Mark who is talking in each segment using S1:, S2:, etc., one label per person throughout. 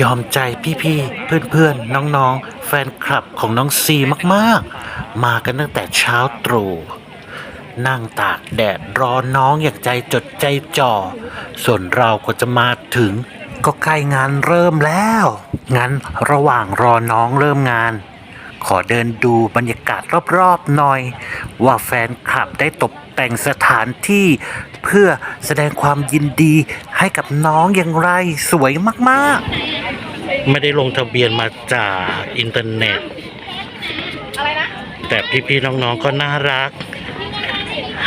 S1: ยอมใจพี่ๆ เพื่อนๆ น้องๆ แฟนคลับของน้องซีมากๆ มากันตั้งแต่เช้าตรู่นั่งตากแดดรอน้องอย่างใจจดใจจ่อ ส่วนเราก็จะมาถึง ก็ใกล้งานเริ่มแล้ว งั้นระหว่างรอน้องเริ่มงาน ขอเดินดูบรรยากาศรอบๆหน่อย ว่าแฟนคลับได้ตกแต่งสถานที่ เพื่อแสดงความยินดีให้กับน้องอย่างไรสวยมากๆ ไม่ได้ลงทะเบียนมาจากอินเทอร์เน็ต
S2: อะไรนะ
S1: แต่พี่ๆน้องๆก็น่ารัก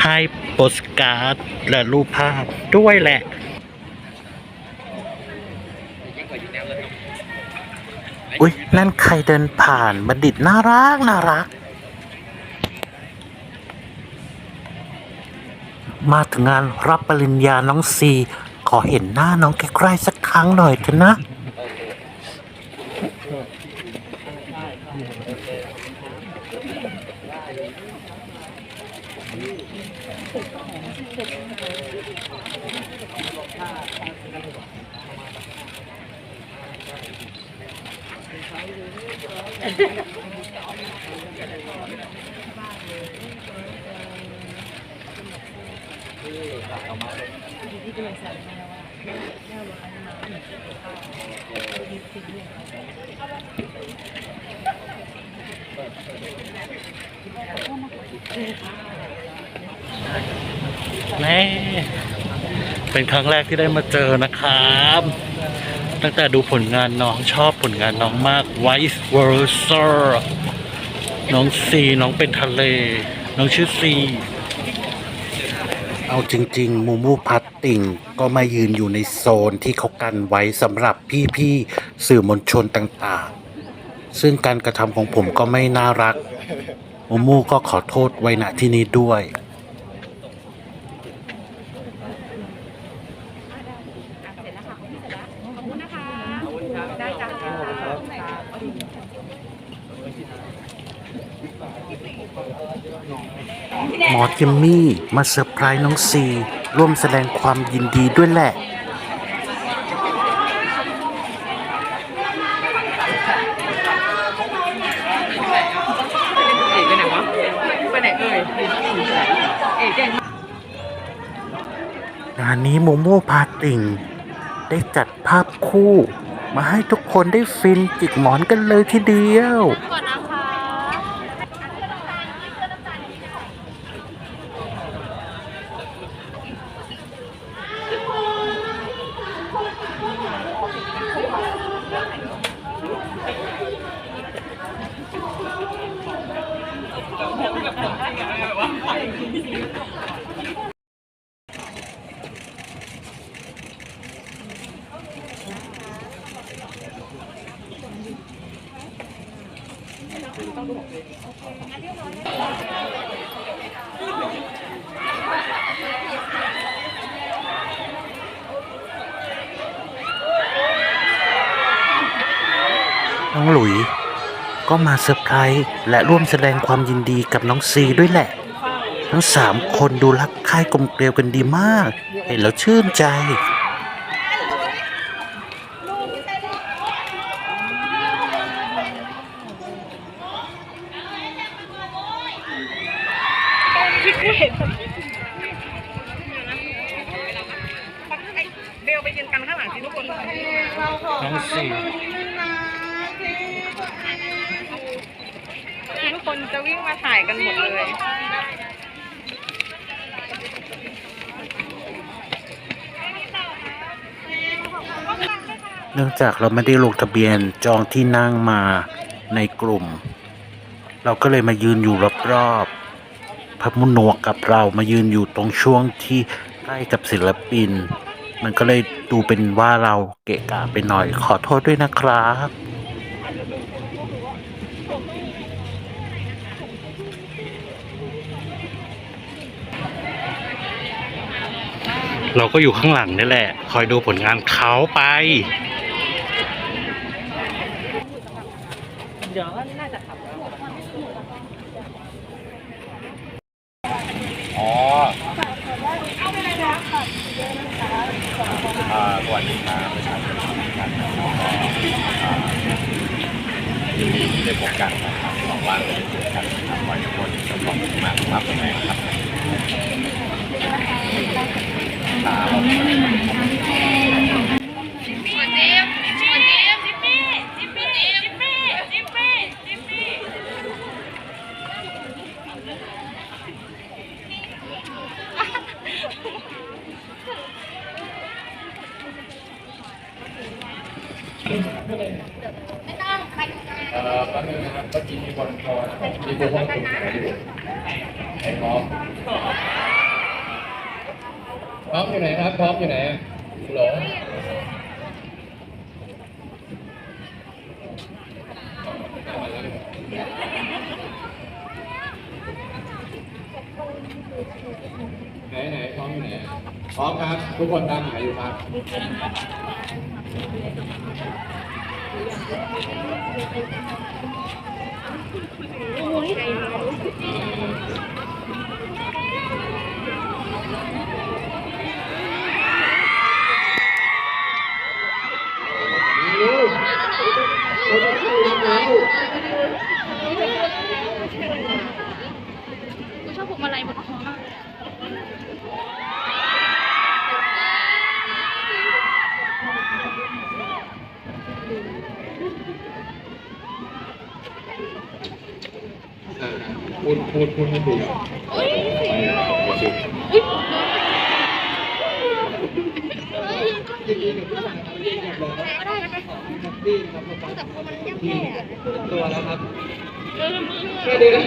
S1: ให้โปสการ์ดและรูปภาพด้วยแหละ อุ๊ยนั่นใครเดินผ่านบัณฑิตน่ารักน่ารัก มาถึงงานรับปริญญาน้องซี ขอเห็นหน้าน้องใกล้ๆสักครั้งหน่อยเถอะนะแม่เป็นครั้งแรกที่ได้มาเจอนะครับ ตั้งแต่ดูผลงานน้องชอบผลงานน้องมาก Vice Versa น้องซีน้องเป็นทะเล น้องชื่อซี เอาจริง ๆ มูมูพัตติ่งก็มายืนอยู่ในโซนที่เขากันไว้สำหรับพี่ๆสื่อมวลชนต่างๆ ซึ่งการกระทำของผมก็ไม่น่ารัก มูมูก็ขอโทษไว้ณที่นี้ด้วย
S2: เสร็จแล้วค่ะเสร็จแล้วขอบคุณนะคะได้จ้ะ
S1: หมอจิมมี่ มาเซอร์ไพรส์น้องซี ร่วมแสดงความยินดีด้วยแหละ
S2: เอกไปไหนวะไปไหนเอ่ยเอกเก่งมาก
S1: งานนี้โมโม่พาติ่ง ได้จัดภาพคู่ มาให้ทุกคนได้ฟินจิกหมอนกันเลยทีเดียว
S2: ก่อนนะ
S1: องหลุย ก็มาเซอร์ไพรส์และร่วมแสดงความยินดีกับน้องซีด้วยแหละ ทั้งสามคนดูรักใคร่กลมเกลียวกันดีมาก เห็นแล้วชื่นใจ
S2: ที่กูเห็นเบลไปยืนกันข้างหลังสิทุกคน
S1: น้องซี
S2: ทุกคนจะวิ่ง มาถ่ายกันหมดเลย
S1: เนื่องจากเราไม่ได้ลงทะเบียนจองที่นั่งมาในกลุ่ม เราก็เลยมายืนอยู่รอบๆพระมุนวกกับเรามายืนอยู่ตรงช่วงที่ใกล้กับศิลปิน มันก็เลยดูเป็นว่าเราเกะกะไปหน่อยขอโทษด้วยนะครับ เราก็อยู่ข้างหลังนี่แหละ คอยดูผลงานเขาไป
S2: เดี๋ยวน่าจะขับ
S3: อ๋อสวัสดีครับประชาชนยินดีที่ได้พบกันนะครับหวังว่าจะได้เจอกันนะครับวันทุกคนขอบคุณมากครับแม่ครับ
S2: ไม่ต้องใคร
S3: เอ่อป๊บนึงนะครับเมื่อกี้มีคนคอมีคนคอถูกไหมไอ้หมอ พร้อมอยู่ไหนครับพร้อมอยู่ไหนอะฮัลโหลไหนไหนพร้อมอยู่ไหนพร้อมครับ ทุกคนตามหาอยู่ครับ
S2: กูชอบผมอะไรหมดคอมาก
S3: พูดพูดพูดให้ดูอุ้ยอุ้ย
S4: ก็ได้
S3: ตัวแล้วครับแค่นี้นะ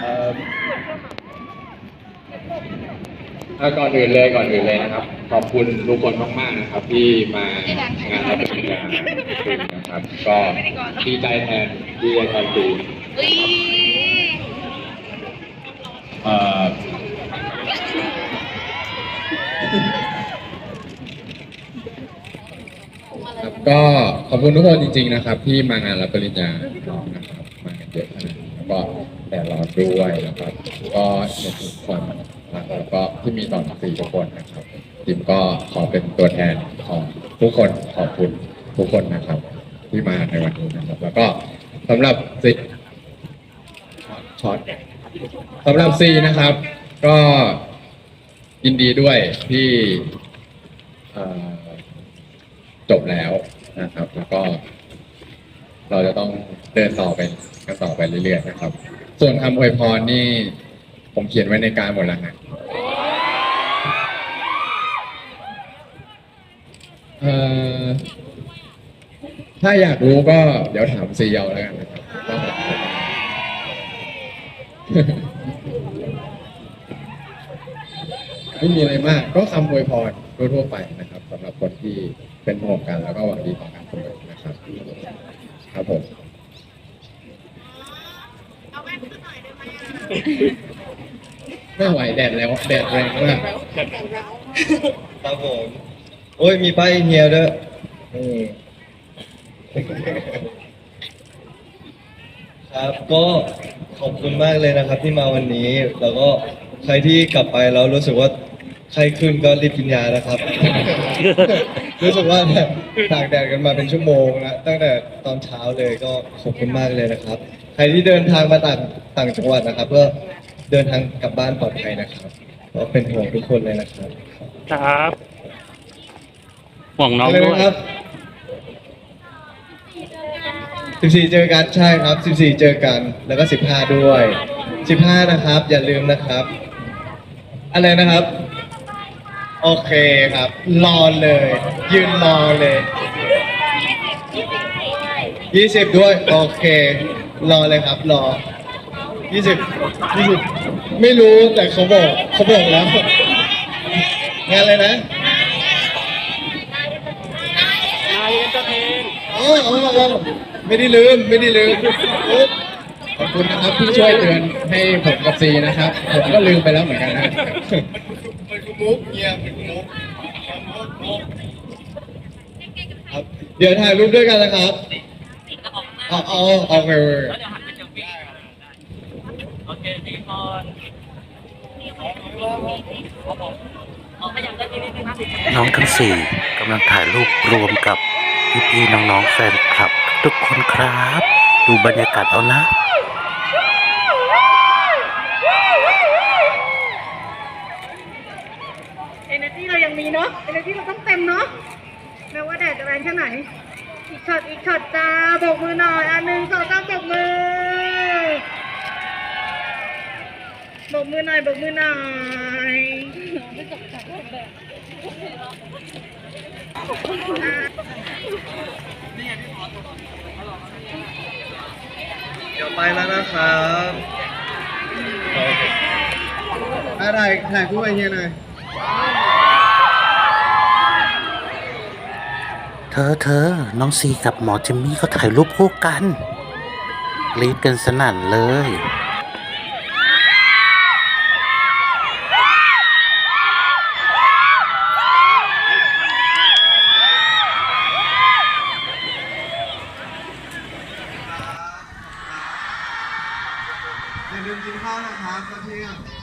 S3: เอ่อเอ่อก่อนอื่นเลยก่อนอื่นเลยนะครับ ขอบคุณทุกคนมากๆนะครับ ที่มางานรับปริญญานะครับ ก็ดีใจแทนดีใจแทนตูน
S2: อุ้ย
S3: เอ่อครับก็ขอบคุณทุกคนจริง ๆ นะครับ ที่มางานรับปริญญาน้องนะครับมากันเยอะขนาดนี้แล้วก็แต่รอด้วยนะครับ ก็เห็นทุกคนนะครับแล้วก็ที่มีต่อสี่ทุกคนนะครับทีมก็ขอเป็นตัวแทนของทุกคนขอบคุณทุกคนนะครับ ที่มาในวันนี้นะครับ แล้วก็สำหรับสิ ช็อตสำหรับซีนะครับ ก็ยินดีด้วยที่จบแล้วนะครับ แล้วก็ เราจะต้องเดินต่อไปกันต่อไปเรื่อยๆนะครับ ส่วนคำอวยพรนี่ ผมเขียนไว้ในการหมดแล้วนะถ้าอยากรู้ก็เดี๋ยวถามซีเอาแล้วกันนะครับว่าผมจะ ไม่มีอะไรมากก็คำอวยพรทั่วๆไปนะครับสำหรับคนที่เป็นห่วงกันแล้วก็หวังดีต่อกันเสมอนะครับ ครับผมไม่ไหวแดดแล้วแดดแรงมาก
S4: ครับผมโอ้ยมีป้ายเฮียด้วยอืม ครับก็ขอบคุณมากเลยนะครับที่มาวันนี้ แล้วก็ใครที่กลับไปแล้วรู้สึกว่าไข้ขึ้นก็รีบกินยานะครับ รู้สึกว่าแบบตากแดดกันมาเป็นชั่วโมงแล้วตั้งแต่ตอนเช้าเลยก็ขอบคุณมากเลยนะครับ ใครที่เดินทางมาต่างต่างจังหวัดนะครับ ก็เดินทางกลับบ้านปลอดภัยนะครับก็เป็นห่วงทุกคนเลยนะครับ
S5: ครับห่วงน้อง
S4: อะไร
S5: ด้วย
S4: นะครับ สิบสี่เจอกันใช่ครับสิบสี่เจอกันแล้วก็สิบห้าด้วยสิบห้านะครับ อย่าลืมนะครับ อะไรนะครับ โอเคครับ รอเลย ยืนรอเลยยี่สิบด้วย โอเค รอเลยครับรอยี่สิบยี่สิบไม่รู้แต่เขาบอกเขาบอกแล้วงานอะไรนะ อ๋ออ๋ออ๋อไม่ได้ลืมไม่ได้ลืมอุ๊บขอบคุณนะครับที่ช่วยเตือนให้ผมกับซีนะครับผมก็ลืมไปแล้วเหมือนกันนะเป็นคุมุกเฮียเป็นคุมุกครับเดี๋ยวถ่ายรูปด้วยกันนะครับอ๋ออ๋อโอเคโอเค
S5: โอเคดีพร
S1: น้องทั้งสี่กำลังถ่ายรูปรวมกับ พี่ๆน้องๆแฟนคลับ ทุกคนครับ ดูบรรยากาศเอานะ
S6: เอเนจีเรายังมีเนาะเอเนจีเราต้องเต็มเนาะแม้ว่าแดดจะแรงแค่ไหน อีกช็อตอีกช็อตจ้าโบกมือหน่อยอันหนึ่งสองสามโบกมือโบกมือหน่อยโบกมือหน่อย
S4: เดี๋ยวไปแล้วนะครับอะไรถ่ายคู่ไปเฮียหน่อย
S1: เธอเธอน้องซีกับหมอจิมมี่ก็ถ่ายรูปคู่กันรีดกันสนั่นเลยา
S4: ลืมกินข้าวนะครับตอนเที่ยงบ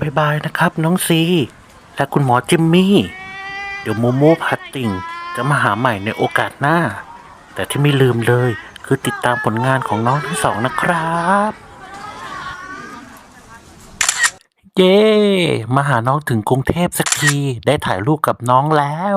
S1: บายบายนะครับ น้องซี และคุณหมอจิมมี่ เดี๋ยวโมโมพัตติงจะมาหาใหม่ในโอกาสหน้า แต่ที่ไม่ลืมเลยคือติดตามผลงานของน้องทั้งสองนะครับ เย้ มาหาน้องถึงกรุงเทพสักที ได้ถ่ายรูปกับน้องแล้ว